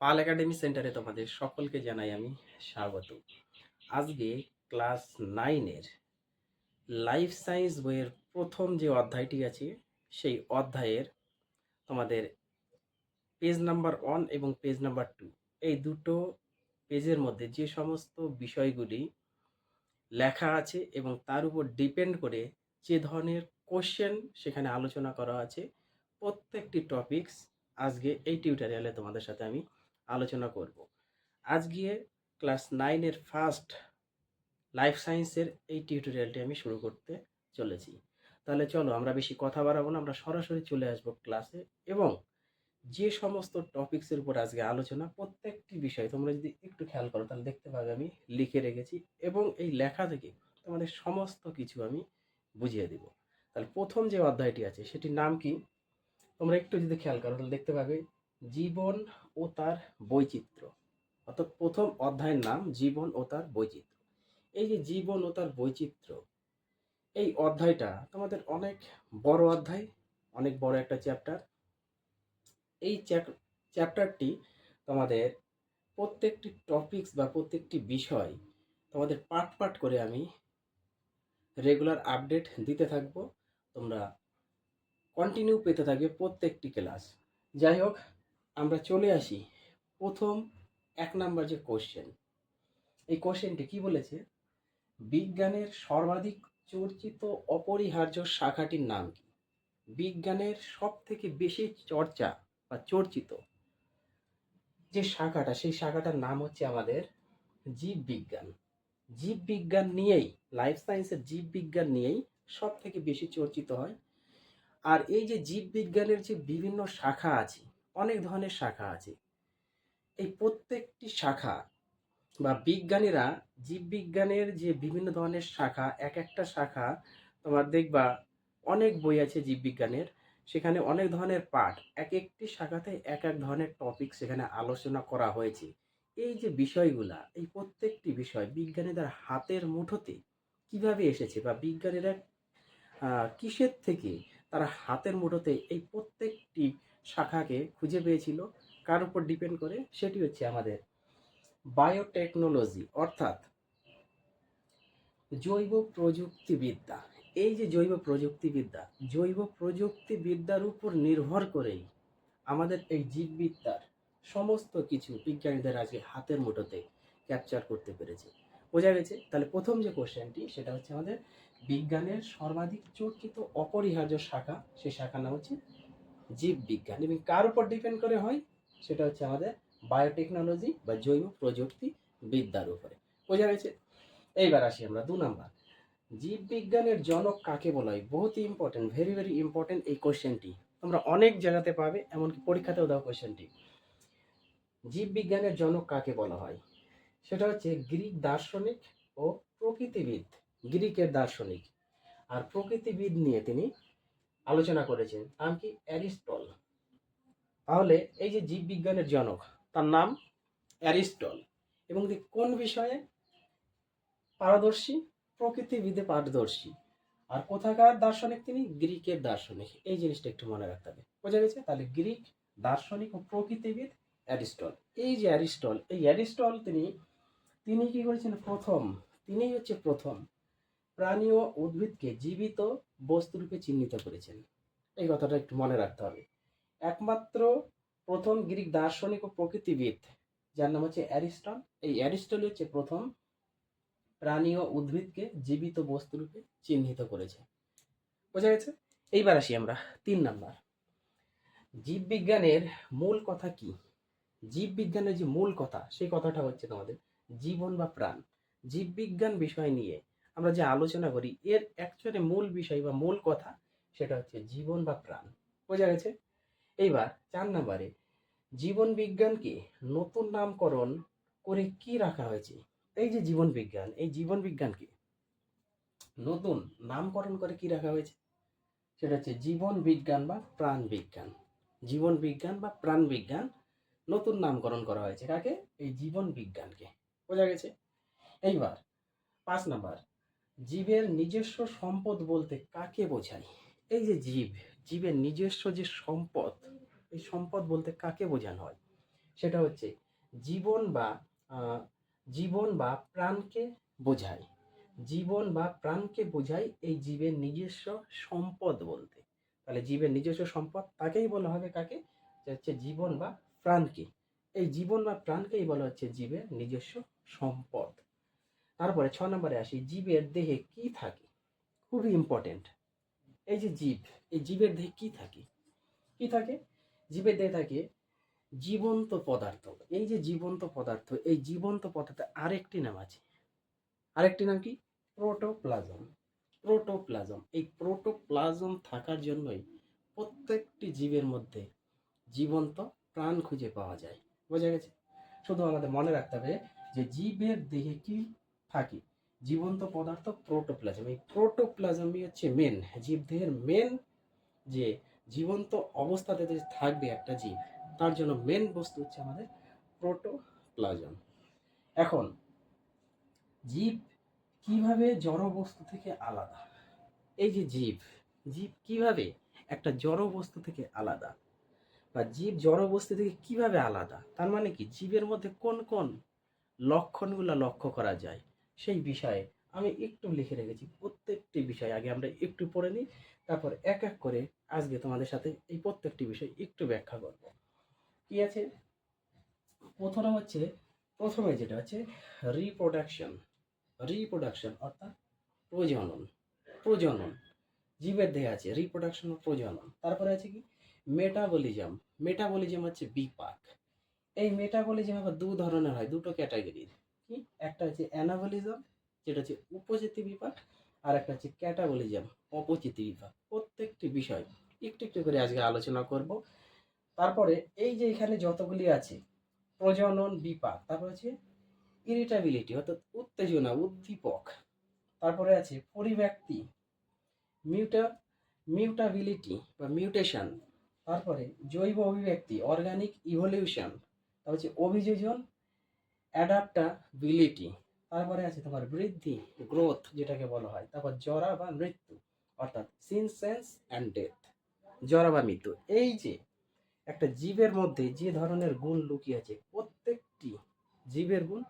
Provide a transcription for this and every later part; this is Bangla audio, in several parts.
পাল একাডেমি সেন্টারে তোমাদের সকলকে জানাই আমি স্বাগত। আজকে ক্লাস নাইনের লাইফ সায়েন্স বইয়ের প্রথম যে অধ্যায়টি আছে, সেই অধ্যায়ের তোমাদের পেজ নাম্বার ওয়ান এবং পেজ নাম্বার টু, এই দুটো পেজের মধ্যে যে সমস্ত বিষয়গুলি লেখা আছে এবং তার উপর ডিপেন্ড করে যে ধরনের কোশ্চেন সেখানে আলোচনা করা আছে, প্রত্যেকটি টপিকস আজকে এই টিউটোরিয়ালে তোমাদের সাথে আমি আলোচনা করব। আজকে ক্লাস নাইনের ফার্স্ট লাইফ সায়েন্সের এই টিউটোরিয়ালটি আমি শুরু করতে চলেছি। তাহলে চলো আমরা বেশি কথা বাড়াবো না, আমরা সরাসরি চলে আসব ক্লাসে এবং যে সমস্ত টপিক্সের উপর আজকে আলোচনা, প্রত্যেকটি বিষয় তোমরা যদি একটু খেয়াল করো, তাহলে দেখতে পাবে আমি লিখে রেখেছি এবং এই লেখা থেকে তোমাদের সমস্ত কিছু আমি বুঝিয়ে দেব। তাহলে প্রথম যে অধ্যায়টি আছে, সেটির নাম কি? তোমরা একটু যদি খেয়াল করো, তাহলে দেখতে পাবে জীবন ও তার বৈচিত্র্য। অর্থাৎ প্রথম অধ্যায়ের নাম জীবন ও তার বৈচিত্র্য। এই যে জীবন ও তার বৈচিত্র্য, এই অধ্যায়টা তোমাদের অনেক বড় অধ্যায়, অনেক বড় একটা চ্যাপ্টার এই চ্যাপ্টারটি তোমাদের প্রত্যেকটি টপিকস বা প্রত্যেকটি বিষয় তোমাদের পার্ট পার্ট করে আমি রেগুলার আপডেট দিতে থাকব। তোমরা কন্টিনিউ পেতে থাকবে প্রত্যেকটি ক্লাস যাই হোক আমরা চলে আসি প্রথম এক নাম্বার যে কোশ্চেন এই কোশ্চেনটি কি বলেছে? বিজ্ঞানের সর্বাধিক চর্চিত অপরিহার্য শাখাটির নাম কি? বিজ্ঞানের সব থেকে বেশি চর্চা বা চর্চিত যে শাখাটা, সেই শাখাটার নাম হচ্ছে আমাদের জীববিজ্ঞান। জীববিজ্ঞান নিয়েই লাইফ সায়েন্সের জীববিজ্ঞান নিয়েই সব থেকে বেশি চর্চিত হয়। আর এই যে জীববিজ্ঞানের যে বিভিন্ন শাখা আছে অনেক ধরনের শাখা আছে। এই প্রত্যেকটি শাখা বা বিজ্ঞানীরা জীববিজ্ঞানের যে বিভিন্ন ধরনের শাখা, এক একটা শাখা তোমার দেখবা অনেক বই আছে জীববিজ্ঞানের। সেখানে অনেক ধরনের পাঠ, এক একটি শাখাতে এক এক ধরনের টপিক সেখানে আলোচনা করা হয়েছে। এই যে বিষয়গুলা, এই প্রত্যেকটি বিষয় বিজ্ঞানীদের হাতের মুঠোতে কীভাবে এসেছে বা বিজ্ঞানীরা কিসের থেকে তারা হাতের মুঠোতে এই প্রত্যেকটি শাখাকে খুঁজে পেয়েছিল, কার উপর ডিপেন্ড করে সেটি হচ্ছে আমাদের বায়োটেকনোলজি অর্থাৎ জৈব প্রযুক্তিবিদ্যা। এই যে জৈব প্রযুক্তিবিদ্যা, জৈব প্রযুক্তিবিদ্যার উপর নির্ভর করেই আমাদের এই জীববিদ্যার সমস্ত কিছু বিজ্ঞানীদের আজকে হাতের মুঠোতে ক্যাপচার করতে পেরেছে। বোঝা গেছে? তাহলে প্রথম যে কোশ্চেনটি সেটা হচ্ছে আমাদের বিজ্ঞানের সর্বাধিক চর্চিত অপরিহার্য শাখা, সেই শাখার নাম হচ্ছে জীববিজ্ঞান এবং কার উপর ডিপেন্ড করে হয়? সেটা হচ্ছে আমাদের বায়োটেকনোলজি বা জৈব প্রযুক্তি বিদ্যার উপরে। বোঝা গেছে? এইবার আসি আমরা দু নাম্বার। জীববিজ্ঞানের জনক কাকে বলা হয়? বহুত ইম্পর্টেন্ট ভেরি ভেরি ইম্পর্টেন্ট এই কোশ্চেনটি তোমরা অনেক জায়গাতে পাবে, এমনকি পরীক্ষাতেও দাও কোশ্চেনটি জীববিজ্ঞানের জনক কাকে বলা হয়? সেটা হচ্ছে গ্রিক দার্শনিক ও প্রকৃতিবিদ। গ্রিকের দার্শনিক। আর প্রকৃতিবিদ নিয়ে তিনি আলোচনা করেছেন। নাম কি? অ্যারিস্টল তাহলে এই যে জীববিজ্ঞানের জনক, তার নাম অ্যারিস্টল এবং তিনি কোন বিষয়ে? পারদর্শী, প্রকৃতিবিদে পারদর্শী। আর কোথাকার দার্শনিক তিনি? গ্রিকের দার্শনিক। এই জিনিসটা একটু মনে রাখতে হবে। বোঝা গেছে? তাহলে গ্রিক, দার্শনিক ও প্রকৃতিবিদ অ্যারিস্টল এই যে অ্যারিস্টল এই অ্যারিস্টল তিনি তিনি কি করেছেন? প্রথম, তিনিই হচ্ছে প্রথম প্রাণী ও উদ্ভিদকে জীবিত বস্তুরূপে চিহ্নিত করেছেন। এই কথাটা একটু মনে রাখতে হবে। একমাত্র প্রথম গ্রিক দার্শনিক ও প্রকৃতিবিদ যার নাম হচ্ছে অ্যারিস্টল এই অ্যারিস্টল হচ্ছে প্রথম প্রাণী ও উদ্ভিদকে জীবিত বস্তুরূপে চিহ্নিত করেছে। বোঝা গেছে? এইবার আসি আমরা, তিন নাম্বার। জীববিজ্ঞানের মূল কথা কি? জীববিজ্ঞানের যে মূল কথা, সেই কথাটা হচ্ছে তোমাদের জীবন বা প্রাণ। জীববিজ্ঞান বিষয় নিয়ে আমরা যে আলোচনা করি, এর অ্যাকচুয়ালি মূল বিষয় বা মূল কথা সেটা হচ্ছে জীবন বা প্রাণ। বোঝা গেছে? এইবার চার নাম্বারে, জীবন বিজ্ঞানকে নতুন নামকরণ করে কি রাখা হয়েছে? এই যে জীবন বিজ্ঞান, এই জীবন বিজ্ঞানকে নতুন নামকরণ করে কি রাখা হয়েছে? সেটা হচ্ছে জীবন বিজ্ঞান বা প্রাণ বিজ্ঞান। জীবন বিজ্ঞান বা প্রাণ বিজ্ঞান নতুন নামকরণ করা হয়েছে। কাকে? এই জীবন বিজ্ঞানকে। বোঝা গেছে? এইবার পাঁচ নাম্বার জীবের নিজস্ব সম্পদ বলতে কাকে বোঝায়? এই যে জীব, জীবের নিজস্ব যে সম্পদ, এই সম্পদ বলতে কাকে বোঝানো হয়? সেটা হচ্ছে জীবন বা জীবন বা প্রাণকে বোঝায়। জীবন বা প্রাণকে বোঝায় এই জীবের নিজস্ব সম্পদ বলতে। তাহলে জীবের নিজস্ব সম্পদ তাকেই বলা হবে কাকে? যে হচ্ছে জীবন বা প্রাণকে। এই জীবন বা প্রাণকেই বলা হচ্ছে জীবের নিজস্ব সম্পদ। তারপরে ছ নম্বরে আসি, জীবের দেহে কি থাকে? খুবই ইম্পর্টেন্ট এই যে জীব, এই জীবের দেহে কি থাকে? কি থাকে? জীবের দেহে থাকে জীবন্ত পদার্থ। এই যে জীবন্ত পদার্থ, এই জীবন্ত পদার্থ আরেকটি নাম আছে। আরেকটি নাম কি? প্রোটোপ্লাজম প্রোটোপ্লাজম এই প্রোটোপ্লাজম থাকার জন্যই প্রত্যেকটি জীবের মধ্যে জীবন্ত প্রাণ খুঁজে পাওয়া যায়। বোঝা গেছে? শুধু আমাদের মনে রাখতে হবে যে জীবের দেহে কি থাকে। জীবন্ত পদার্থ প্রোটোপ্লাজম এই প্রোটোপ্লাজমই হচ্ছে মেন জীবদেহের মেন যে জীবন্ত অবস্থাতে যে থাকবে একটা জীব, তার জন্য মেন বস্তু হচ্ছে আমাদের প্রোটোপ্লাজম এখন, জীব কীভাবে জড় বস্তু থেকে আলাদা? এই যে জীব জীব কীভাবে একটা জড় বস্তু থেকে আলাদা? বা জীব জড় বস্তু থেকে কীভাবে আলাদা? তার মানে কি, জীবের মধ্যে কোন কোন লক্ষণগুলো লক্ষ্য করা যায়? সেই বিষয়ে আমি একটু লিখে রেখেছি। প্রত্যেকটি বিষয় আগে আমরা একটু পড়ে নিই, তারপর এক এক করে আজকে তোমাদের সাথে এই প্রত্যেকটি বিষয় একটু ব্যাখ্যা করব। কি আছে? প্রথমে হচ্ছে, প্রথমে যেটা হচ্ছে রিপ্রোডাকশন রিপ্রোডাকশন অর্থাৎ প্রজনন প্রজনন। জীবের দেহে আছে রিপ্রোডাকশন ও প্রজনন। তারপরে আছে কি? মেটাবলিজম মেটাবলিজম হচ্ছে বিপাক। এই মেটাবলিজম আবার দু ধরনের হয়, দুটো ক্যাটাগরির কি? একটা হচ্ছে অ্যানাবলিজম, যেটা হচ্ছে উপজাতি বিপাক, আর একটা হচ্ছে ক্যাটাবলিজম অপচিতি বিপাক। প্রত্যেকটি বিষয় একটু একটু করে আজকে আলোচনা করব। তারপরে এই যে এখানে যতগুলি আছে, প্রজনন বিপাক, তারপর হচ্ছে ইরিটাবিলিটি অর্থাৎ উত্তেজনা, উদ্দীপক, তারপরে আছে পরিব্যক্তি মিউটা মিউটাবিলিটি বা মিউটেশন তারপরে জৈব অভিব্যক্তি অর্গানিক ইভলিউশন তারপর হচ্ছে অভিযোজন অ্যাডাপ্টাবিলিটি তারপরে আছে তোমার বৃদ্ধি, গ্রোথ যেটাকে বলা হয়, তারপর জরা বা মৃত্যু, অর্থাৎ সিনসেন্স অ্যান্ড ডেথ জরা বা মৃত্যু। এই যে একটা জীবের মধ্যে যে ধরনের গুণ লুকিয়ে আছে, প্রত্যেকটি জীবের গুণ,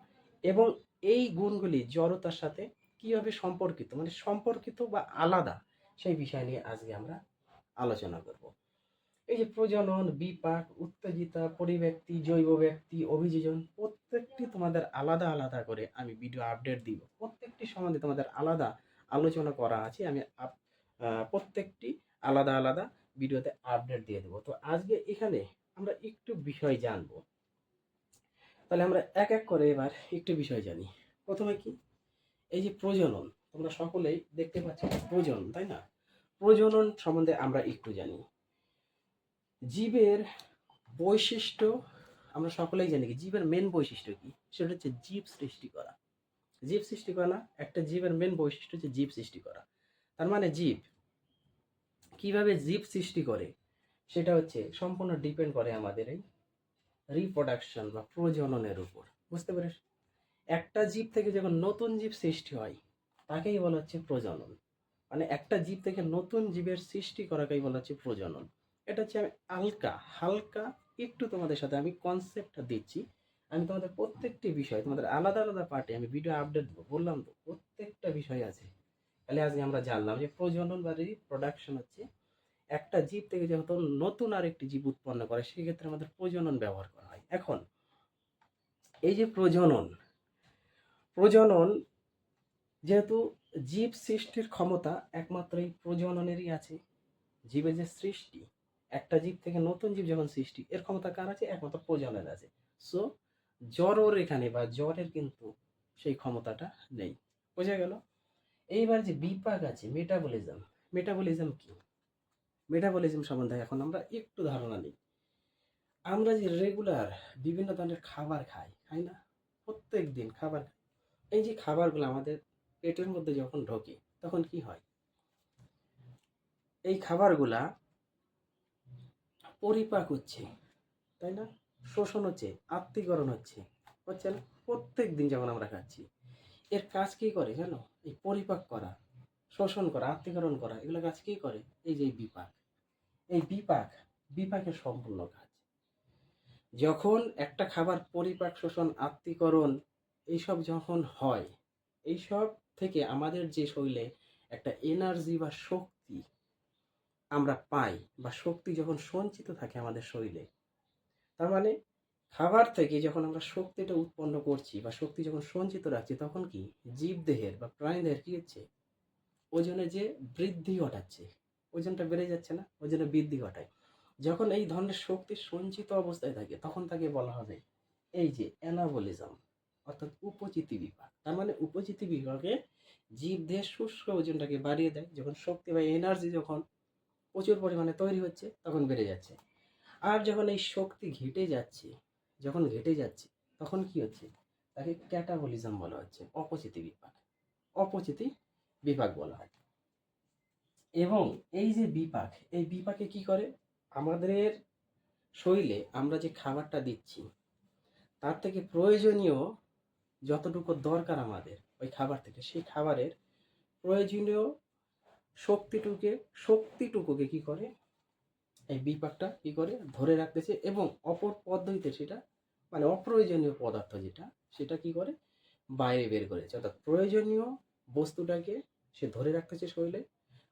এবং এই গুণগুলি জড়তার সাথে কীভাবে সম্পর্কিত মানে সম্পর্কিত বা আলাদা, সেই বিষয় নিয়ে আজকে আমরা আলোচনা করব। এই যে প্রজনন, বিপাক, উত্তেজিতা, পরিব্যক্তি, জৈব ব্যক্তি, অভিযোজন, প্রত্যেকটি তোমাদের আলাদা আলাদা করে আমি ভিডিও আপডেট দিব। প্রত্যেকটি সম্বন্ধে তোমাদের আলাদা আলোচনা করা আছে, আমি প্রত্যেকটি আলাদা আলাদা ভিডিওতে আপডেট দিয়ে দেবো। তো আজকে এখানে আমরা একটু বিষয় জানব। তাহলে আমরা এক এক করে এবার একটু বিষয় জানি। প্রথমে কি? এই যে প্রজনন, তোমরা সকলেই দেখতে পাচ্ছ প্রজনন, তাই না? প্রজনন সম্বন্ধে আমরা একটু জানি। জীবের বৈশিষ্ট্য আমরা সকলেই জানি জীবের মেন বৈশিষ্ট্য কি? সেটা হচ্ছে জীব সৃষ্টি করা। জীব সৃষ্টি করা না, একটা জীবের মেন বৈশিষ্ট্য হচ্ছে জীব সৃষ্টি করা। তার মানে জীব কীভাবে জীব সৃষ্টি করে? সেটা হচ্ছে সম্পূর্ণ ডিপেন্ড করে আমাদের এই রিপ্রোডাকশন বা প্রজননের উপর। বুঝতে পেরেছ? একটা জীব থেকে যখন নতুন জীব সৃষ্টি হয়, তাকেই বলা হচ্ছে প্রজনন। মানে একটা জীব থেকে নতুন জীবের সৃষ্টি করাকেই বলা হচ্ছে প্রজনন। এটা হচ্ছে আমি হালকা হালকা একটু তোমাদের সাথে আমি কনসেপ্টটা দিচ্ছি। আমি তোমাদের প্রত্যেকটি বিষয়, তোমাদের আলাদা আলাদা পার্টে আমি ভিডিও আপডেট দেবো, বললাম তো, প্রত্যেকটা বিষয় আছে। তাহলে আজকে আমরা জানলাম যে প্রজনন বা রিপ্রোডাকশন হচ্ছে একটা জীব থেকে যখন নতুন আরেকটি জীব উৎপন্ন করে, সেক্ষেত্রে আমাদের প্রজনন ব্যবহার করা হয়। এখন, এই যে প্রজনন প্রজনন যেহেতু জীব সৃষ্টির ক্ষমতা একমাত্র এই প্রজননেরই আছে, জীবের যে সৃষ্টি একটা জীব থেকে নতুন জীব যখন সৃষ্টি, এর ক্ষমতা কার আছে? একমাত্র প্রজনের আছে। সো জ্বরের এখানে বা জ্বরের কিন্তু সেই ক্ষমতাটা নেই। বোঝা গেল? এইবার যে বিপাক আছে মেটাবলিজম মেটাবলিজম কি? মেটাবলিজম সম্বন্ধে এখন আমরা একটু ধারণা নিই। আমরা যে রেগুলার বিভিন্ন ধরনের খাবার খাই খাই না? প্রত্যেক দিন খাবার এই যে খাবারগুলো আমাদের পেটের মধ্যে যখন ঢোকে, তখন কি হয়? এই খাবারগুলা পরিপাক হচ্ছে, তাই না? শোষণ হচ্ছে, আত্মীকরণ হচ্ছে। হচ্ছে না প্রত্যেক দিন যখন আমরা খাচ্ছি, এর কাজ কী করে জানো? এই পরিপাক করা, শোষণ করা, আত্মীকরণ করা, এগুলো কাজ কী করে? এই যে বিপাক। এই বিপাক, বিপাকের সম্পূর্ণ কাজ। যখন একটা খাবার পরিপাক, শোষণ, আত্মীকরণ, এইসব যখন হয়, এইসব থেকে আমাদের যে শরীরে একটা এনার্জি বা শক্তি আমরা পাই বা শক্তি যখন সঞ্চিত থাকে আমাদের শরীরে, তার মানে খাবার থেকে যখন আমরা শক্তিটা উৎপন্ন করছি বা শক্তি যখন সঞ্চিত রাখছি, তখন কি জীবদেহের বা প্রাণীদেহের কি হচ্ছে? ওজনে যে বৃদ্ধি ঘটাচ্ছে, ওজনটা বেড়ে যাচ্ছে না? ওজনে বৃদ্ধি ঘটায়। যখন এই ধরনের শক্তি সঞ্চিত অবস্থায় থাকে, তখন তাকে বলা হবে এই যে অ্যানাবলিজম, অর্থাৎ উপচিতি বিভাগ। তার মানে উপচিতি বিভাগে জীবদেহের শুষ্ক ওজনটাকে বাড়িয়ে দেয়। যখন শক্তি বা এনার্জি যখন প্রচুর পরিমাণে তৈরি হচ্ছে, তখন বেড়ে যাচ্ছে। আর যখন এই শক্তি ঘেটে যাচ্ছে, যখন ঘেটে যাচ্ছে, তখন কি হচ্ছে? তাকে ক্যাটাবলিজম বলা হচ্ছে, অপচিতি বিপাক। অপচিতি বিপাক বলা হয়। এবং এই যে বিপাক, এই বিপাকে কি করে? আমাদের শরীরে আমরা যে খাবারটা দিচ্ছি, তার থেকে প্রয়োজনীয় যতটুকু দরকার আমাদের, ওই খাবার থেকে, সেই খাবারের প্রয়োজনীয় শক্তিটুকে, শক্তিটুকুকে কি করে? এই বিপাকটা কি করে? ধরে রাখতেছে এবং অপর পদ্ধতিতে সেটা মানে অপ্রয়োজনীয় পদার্থ যেটা, সেটা কি করে? বাইরে বের করেছে। অর্থাৎ প্রয়োজনীয় বস্তুটাকে সে ধরে রাখতেছে শরীরের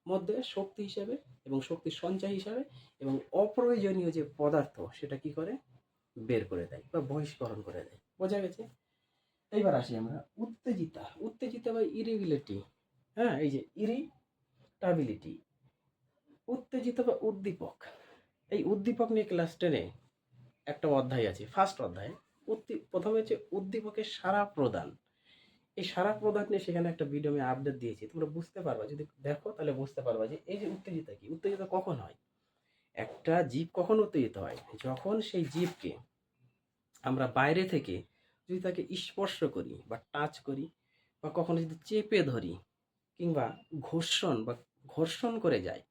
মধ্যে শক্তি হিসাবে এবং শক্তির সঞ্চয় হিসাবে এবং অপ্রয়োজনীয় যে পদার্থ, সেটা কি করে? বের করে দেয় বা বহিষ্করণ করে দেয়। বোঝা গেছে? এইবার আসি আমরা। উত্তেজিতা। উত্তেজিতা বা ইরিবিলিটি হ্যাঁ এই যে ইরিটাবিলিটি উত্তেজিত বা উদ্দীপক। এই উদ্দীপক নিয়ে ক্লাস টেনে একটা অধ্যায় আছে ফার্স্ট অধ্যায়। উদ্দী- প্রথমে হচ্ছে উদ্দীপকের সারা প্রদান। এই সারা প্রদান নিয়ে সেখানে একটা ভিডিও আমি আপডেট দিয়েছি। তোমরা বুঝতে পারবা, যদি দেখো তাহলে বুঝতে পারবা যে এই যে উত্তেজিত কি? উত্তেজিত কখন হয়? একটা জীব কখন উত্তেজিত হয়? যখন সেই জীবকে আমরা বাইরে থেকে যদি তাকে স্পর্শ করি বা টাচ করি বা কখনো যদি চেপে ধরি কিংবা ঘর্ষণ বা ঘর্ষণ করে যায়।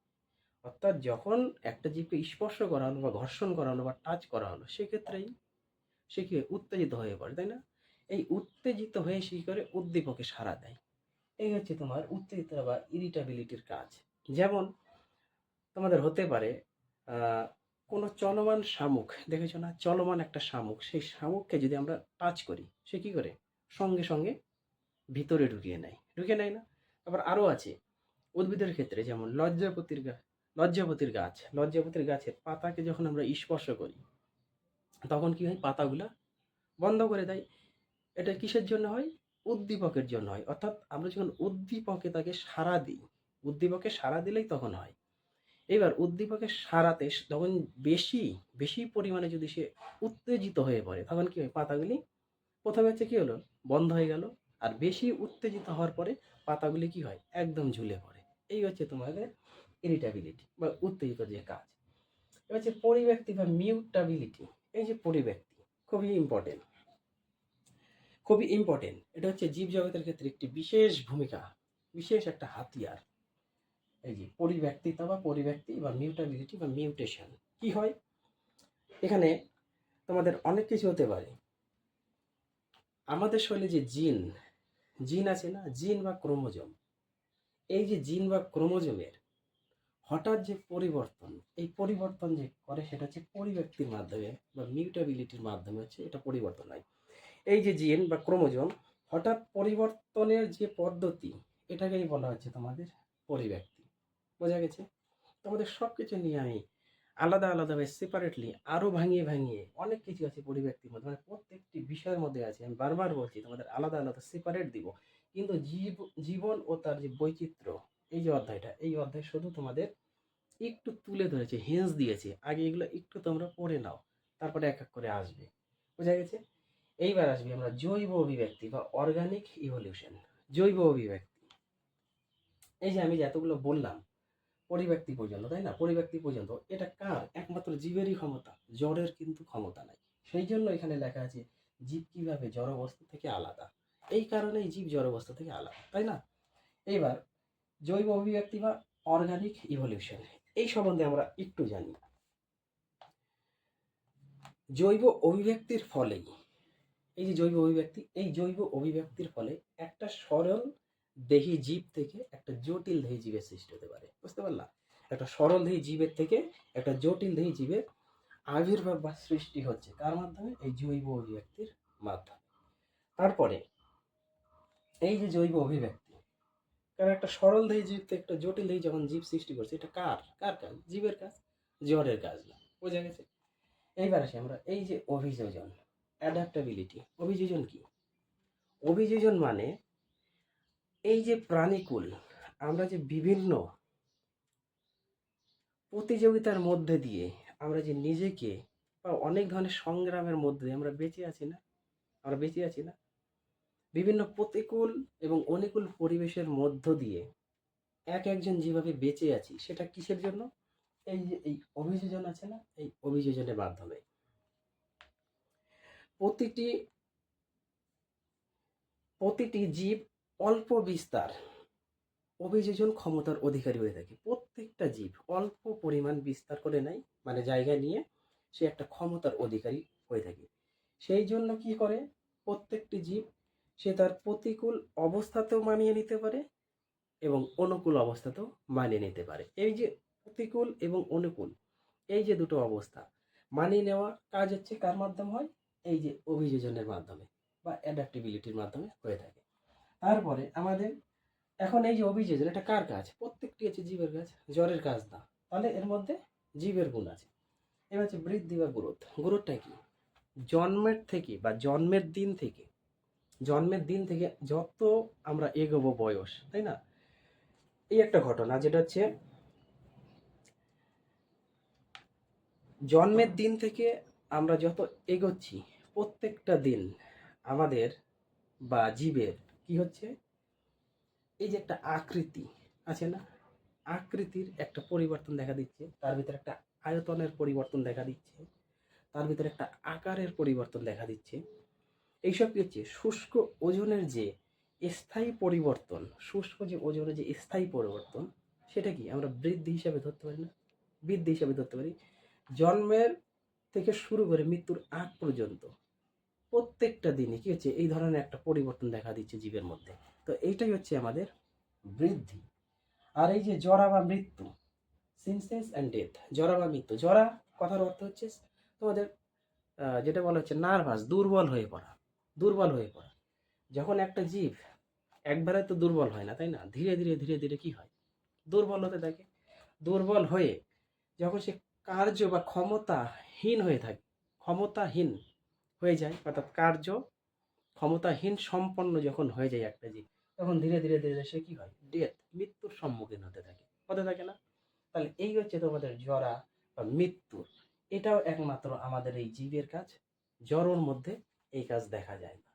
অর্থাৎ যখন একটা জীবকে স্পর্শ করা হলো বা ঘর্ষণ করা হলো বা টাচ করা হলো সেক্ষেত্রেই সে কি? উত্তেজিত হয়ে পড়ে, তাই না? এই উত্তেজিত হয়ে সে করে? উদ্দীপকে সাড়া দেয়। এই হচ্ছে তোমার উত্তেজিত বা ইরিটাবিলিটির কাজ। যেমন তোমাদের হতে পারে কোনো চলমান শামুক, দেখেছ না? চলমান একটা শামুক, সেই শামুককে যদি আমরা টাচ করি, সে কি করে? সঙ্গে সঙ্গে ভিতরে ঢুকিয়ে নেয়। ঢুকিয়ে নেয় না? আবার আরও আছে উদ্ভিদের ক্ষেত্রে যেমন লজ্জাপতির গাছ লজ্জাপতির গাছ, লজ্জাপতির গাছের পাতাকে যখন আমরা স্পর্শ করি, তখন কি হয়? পাতাগুলা বন্ধ করে দেয়। এটা কিসের জন্য হয়? উদ্দীপকের জন্য হয়। অর্থাৎ আমরা যখন উদ্দীপকে তাকে সারা দিই, উদ্দীপকে সারা দিলেই তখন হয়। এবার উদ্দীপকের সারাতে যখন বেশি বেশি পরিমাণে যদি সে উত্তেজিত হয়ে পড়ে, তখন কি হয়? পাতাগুলি প্রথমে হচ্ছে কি হলো? বন্ধ হয়ে গেল। আর বেশি উত্তেজিত হওয়ার পরে পাতাগুলি কি হয়? একদম ঝুলে পড়ে। এই হচ্ছে তোমাদের ইরিটাবিলিটি বা উত্তেজিত যে কাজ। এবার হচ্ছে পরিব্যক্তি বা মিউটাবিলিটি এই যে পরিব্যক্তি, খুবই ইম্পর্টেন্ট খুবই ইম্পর্টেন্ট এটা হচ্ছে জীবজগতের ক্ষেত্রে একটি বিশেষ ভূমিকা, বিশেষ একটা হাতিয়ার। এই যে পরিব্যক্তিতা বা পরিব্যক্তি বা মিউটাবিলিটি বা মিউটেশন কি হয়? এখানে তোমাদের অনেক কিছু হতে পারে। আমাদের শরীরে যে জিন জিন আছে না? জিন বা ক্রোমোজোম এই যে জিন বা ক্রোমোজোমের হঠাৎ যে পরিবর্তন, এই পরিবর্তন যে করে সেটা হচ্ছে পরিব্যক্তির মাধ্যমে বা মিউটাবিলিটির মাধ্যমে হচ্ছে এটা পরিবর্তন হয়। এই যে জিন বা ক্রোমোজোম হঠাৎ পরিবর্তনের যে পদ্ধতি, এটাকেই বলা হচ্ছে তোমাদের পরিব্যক্তি। বোঝা গেছে? তোমাদের সব কিছু নিয়ে আমি আলাদা আলাদাভাবে সেপারেটলি আরও ভাঙিয়ে ভাঙিয়ে অনেক কিছু আছে পরিব্যক্তির মধ্যে। মানে প্রত্যেকটি বিষয়ের মধ্যে আছে। আমি বারবার বলছি, তোমাদের আলাদা আলাদা সেপারেট দিব। কিন্তু জীব, জীবন ও তার যে বৈচিত্র্য, এই যে অধ্যায়টা, এই অধ্যায় শুধু তোমাদের একটু তুলে ধরেছে হেন্স দিয়েছে। আগে এগুলো একটু তোমরা পড়ে নাও, তারপরে এক এক করে আসবে। বোঝা গেছে? এইবার আসবে আমরা জৈব অভিব্যক্তি বা অর্গানিক ইভলিউশন জৈব অভিব্যক্তি। এই যে আমি যে এতগুলো বললাম, পরিব্যক্তি পর্যন্ত, তাই না? পরিব্যক্তি পর্যন্ত, এটা কার? একমাত্র জীবেরই ক্ষমতা জড়ের কিন্তু ক্ষমতা নাই। সেই জন্য এখানে লেখা আছে, জীব কীভাবে জড় বস্তু থেকে আলাদা? এই কারণেই জীব জড় বস্তু থেকে আলাদা, তাই না? এইবার জৈব অভিব্যক্তি বা অর্গানিক ইভলিউশন এই সম্বন্ধে আমরা একটু জানি। জৈব অভিব্যক্তির ফলেই, এই যে জৈব অভিব্যক্তি, এই জৈব অভিব্যক্তির ফলে একটা সরল দেহি জীব থেকে একটা জটিল দেহি জীবের সৃষ্টি হতে পারে, বুঝতে পারলাম? একটা সরল দেহি জীবের থেকে একটা জটিল দেহি জীবের আবির্ভাব বা সৃষ্টি হচ্ছে, কার মাধ্যমে? এই জৈব অভিব্যক্তির মাধ্যমে। তারপরে এই যে জৈব অভিব্যক্তি, কারণ একটা সরল দেহী জীব থেকে একটা জটিল দেহী যখন জীব সৃষ্টি করছে, এটা কার? কার কাজ? জীবের কাজ? জ্বরের কাজ না। বোঝা গেছে? এইবার আসি আমরা, এই যে অভিযোজন অ্যাডাপ্টাবিলিটি অভিযোজন কি? অভিযোজন মানে এই যে প্রাণীকুল, আমরা যে বিভিন্ন প্রতিযোগিতার মধ্যে দিয়ে আমরা যে নিজেকে বা অনেক ধরনের সংগ্রামের মধ্যে আমরা বেঁচে আছি না? আমরা বেঁচে আছি না? বিভিন্ন প্রতিকূল এবং অনুকূল পরিবেশের মধ্য দিয়ে এক একজন যেভাবে বেঁচে আছি, সেটা কিসের জন্য? এই যে, এই অভিযোজন আছে না? এই অভিযোজনের মাধ্যমে। প্রতিটি প্রতিটি জীব অল্প বিস্তার অভিযোজন ক্ষমতার অধিকারী হয়ে থাকে। প্রত্যেকটা জীব অল্প পরিমাণ বিস্তার করে নেয় মানে জায়গা নিয়ে সে একটা ক্ষমতার অধিকারী হয়ে থাকে। সেই জন্য কি করে? প্রত্যেকটি জীব সে তার প্রতিকূল অবস্থাতেও মানিয়ে নিতে পারে এবং অনুকূল অবস্থাতেও মানিয়ে নিতে পারে। এই যে প্রতিকূল এবং অনুকূল, এই যে দুটো অবস্থা, মানিয়ে নেওয়া কাজ হচ্ছে কার মাধ্যমে হয়? এই যে অভিযোজনের মাধ্যমে বা অ্যাডাপ্টেবিলিটির মাধ্যমে হয়ে থাকে। তারপরে আমাদের এখন এই যে অভিযোজন, এটা কার কাজ? প্রত্যেকটি হচ্ছে জীবের কাজ, জ্বরের কাজ না। তাহলে এর মধ্যে জীবের গুণ আছে। এবার হচ্ছে বৃদ্ধি বা গ্রোথ। গ্রোথটা কি? জন্মের থেকে বা জন্মের দিন থেকে জন্মের দিন থেকে যত আমরা এগোবো বয়স, তাই না? এই একটা ঘটনা যেটা হচ্ছে, জন্মের দিন থেকে আমরা যত এগোচ্ছি, প্রত্যেকটা দিন আমাদের বা জীবের কি হচ্ছে? এই যে একটা আকৃতি আছে না? আকৃতির একটা পরিবর্তন দেখা দিচ্ছে, তার ভিতরে একটা আয়তনের পরিবর্তন দেখা দিচ্ছে, তার ভিতরে একটা আকারের পরিবর্তন দেখা দিচ্ছে। এইসব কি হচ্ছে? শুষ্ক ওজনের যে স্থায়ী পরিবর্তন, শুষ্ক যে ওজনের যে স্থায়ী পরিবর্তন, সেটা কি আমরা বৃদ্ধি হিসাবে ধরতে পারি না? বৃদ্ধি হিসাবে ধরতে পারি। জন্মের থেকে শুরু করে মৃত্যুর আগ পর্যন্ত প্রত্যেকটা দিনে কি হচ্ছে? এই ধরনের একটা পরিবর্তন দেখা দিচ্ছে জীবের মধ্যে। তো এইটাই হচ্ছে আমাদের বৃদ্ধি। আর এই যে জরা বা মৃত্যু, সিনসেন্স অ্যান্ড ডেথ, জরা বা মৃত্যু, জরা কথার অর্থ হচ্ছে তোমাদের যেটা বলা হচ্ছে নার্ভাস, দুর্বল হয়ে পড়া। দুর্বল হয়ে পড়া। যখন একটা জীব একবারে তো দুর্বল হয় না, তাই না? ধীরে ধীরে ধীরে ধীরে কি হয়? দুর্বল হতে থাকে। দুর্বল হয়ে যখন সে কার্য বা ক্ষমতাহীন হয়ে থাকে, ক্ষমতাহীন হয়ে যায়, অর্থাৎ কার্য ক্ষমতাহীন সম্পন্ন যখন হয়ে যায় একটা জীব, তখন ধীরে ধীরে ধীরে সে কি হয়? ডেথ মৃত্যুর সম্মুখীন হতে থাকে। হতে থাকে না? তাহলে এই হচ্ছে তোমাদের জরা বা মৃত্যু। এটাও একমাত্র আমাদের এই জীবের কাজ, জড়োর মধ্যে এই কাজ দেখা যায় না।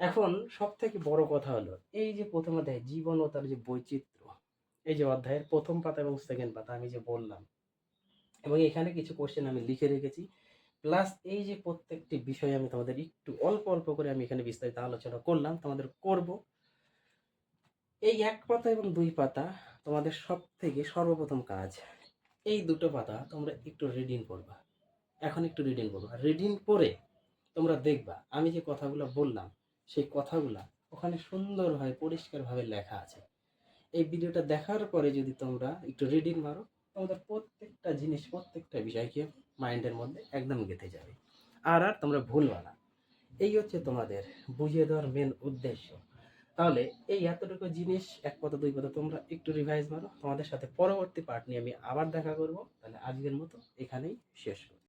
এখন সব থেকে বড় কথা হলো, এই যে প্রথম অধ্যায়, জীবন ও তার যে বৈচিত্র্য, এই যে অধ্যায়ের প্রথম পাতা এবং সেকেন্ড পাতা আমি যে বললাম, এবং এখানে কিছু কোশ্চেন আমি লিখে রেখেছি প্লাস এই যে প্রত্যেকটি বিষয় আমি তোমাদের একটু অল্প অল্প করে আমি এখানে বিস্তারিত আলোচনা করলাম, তোমাদের করব। এই এক পাতা এবং দুই পাতা তোমাদের সব থেকে সর্বপ্রথম কাজ, এই দুটো পাতা তোমরা একটু রিডিং করবা এখন একটু রিডিং করবা রিডিং পরে তোমরা দেখবা। আমি যে কথাগুলো বললাম, সেই কথাগুলা ওখানে সুন্দরভাবে, পরিষ্কারভাবে লেখা আছে। এই ভিডিওটা দেখার পরে যদি তোমরা একটু রিডিং মারো, তোমাদের প্রত্যেকটা জিনিস, প্রত্যেকটা বিষয়কে মাইন্ডের মধ্যে একদম গেঁথে যাবে। আর আর তোমরা ভুলবা না। এই হচ্ছে তোমাদের বুঝিয়ে দেওয়ার মেন উদ্দেশ্য। তাহলে এই এতটুকু জিনিস, এক কথা, দুই কথা তোমরা একটু রিভাইজ মারো। তোমাদের সাথে পরবর্তী পার্ট নিয়ে আমি আবার দেখা করব। তাহলে আজকের মতো এখানেই শেষ করব